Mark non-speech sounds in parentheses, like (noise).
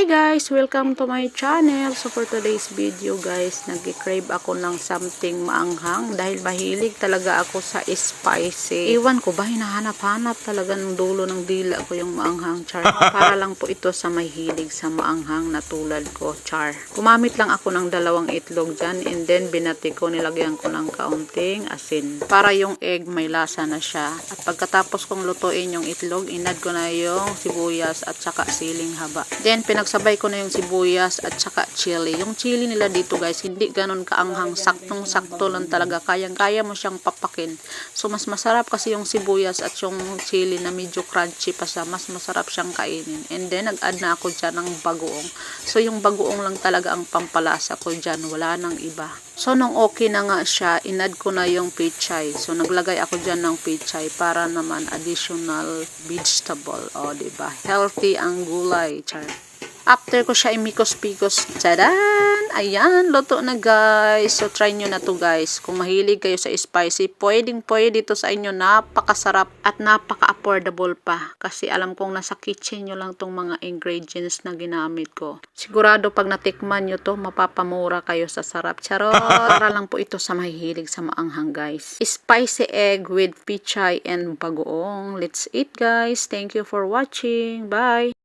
Hi guys! Welcome to my channel. So for today's video guys, nag-crave ako ng something maanghang dahil mahilig talaga ako sa spicy. Iwan ko ba, hinahanap-hanap talaga ng dulo ng dila ko yung maanghang char. (laughs) Para lang po ito sa mahilig sa maanghang na tulad ko char. Gumamit lang ako ng dalawang itlog dyan and then binati ko, nilagyan ko ng kaunting asin. Para yung egg may lasa na siya. At pagkatapos kong lutuin yung itlog, inad ko na yung sibuyas at saka siling haba. Then, pinagsabay ko na yung sibuyas at saka chili. Yung chili nila dito guys, hindi ganun kaanghang. Saktong-sakto lang talaga. Kayang-kaya mo siyang papakin. So, mas masarap kasi yung sibuyas at yung chili na medyo crunchy pa siya. Mas masarap siyang kainin. And then, nag-add na ako dyan ng bagoong. So, yung bagoong lang talaga ang pampalasa ko dyan. Wala nang iba. So, nung okay na nga siya, inad ko na yung pechay. So, naglagay ako dyan ng pechay para naman additional vegetable. O, diba? Healthy ang gulay. Char. After ko siya imikos-pikos, tadaan! Ayan, luto na guys. So, try nyo na to guys. Kung mahilig kayo sa spicy, pwedeng pwede dito sa inyo. Napakasarap at napaka-affordable pa. Kasi alam kong nasa kitchen nyo lang tong mga ingredients na ginamit ko. Sigurado pag natikman nyo to, mapapamura kayo sa sarap. Charot! (laughs) Para lang po ito sa mahihilig sa maanghang guys. Spicy egg with pichay and bagoong. Let's eat guys. Thank you for watching. Bye!